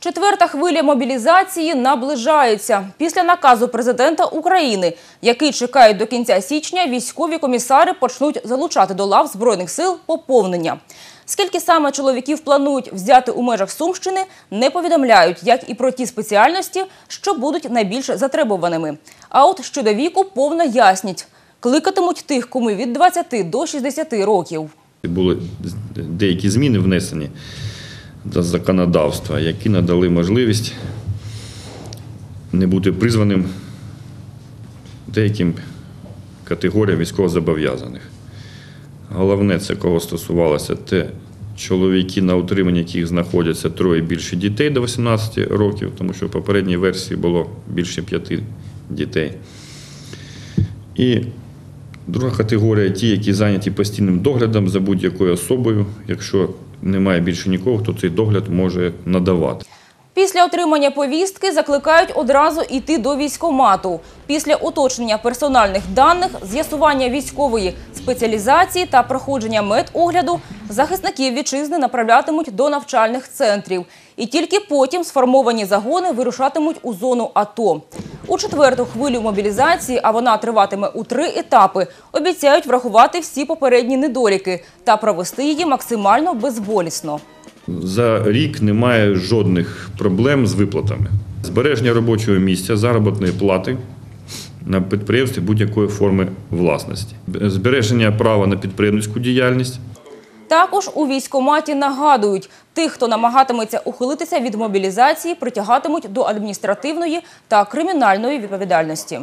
Четверта хвиля мобілізації наближається. Після наказу президента України, який чекають до кінця січня, військові комісари почнуть залучати до лав Збройних сил поповнення. Скільки саме чоловіків планують взяти у межах Сумщини, не повідомляють, як і про ті спеціальності, що будуть найбільш затребуваними. А от щодо віку повна ясність. Кликатимуть тих, кому від 20 до 60 років. Були деякі зміни внесені до законодавства, які надали можливість не бути призваним деяким категоріям військовозобов'язаних. Головне, це кого стосувалося, те чоловіки, на утриманні яких знаходяться троє більше дітей до 18 років, тому що в попередній версії було більше п'яти дітей. І Друга категорія ті, які зайняті постійним доглядом за будь-якою особою. Якщо немає більше нікого, хто цей догляд може надавати. Після отримання повістки закликають одразу йти до військкомату. Після уточнення персональних даних, з'ясування військової спеціалізації та проходження медогляду захисників вітчизни направлятимуть до навчальних центрів. І тільки потім сформовані загони вирушатимуть у зону АТО. У четверту хвилю мобілізації, а вона триватиме у три етапи, обіцяють врахувати всі попередні недоліки та провести її максимально безболісно. За рік немає жодних проблем з виплатами. Збереження робочого місця, заробітної плати на підприємстві будь-якої форми власності, збереження права на підприємницьку діяльність, Також у військкоматі нагадують, тих, хто намагатиметься ухилитися від мобілізації, притягатимуть до адміністративної та кримінальної відповідальності.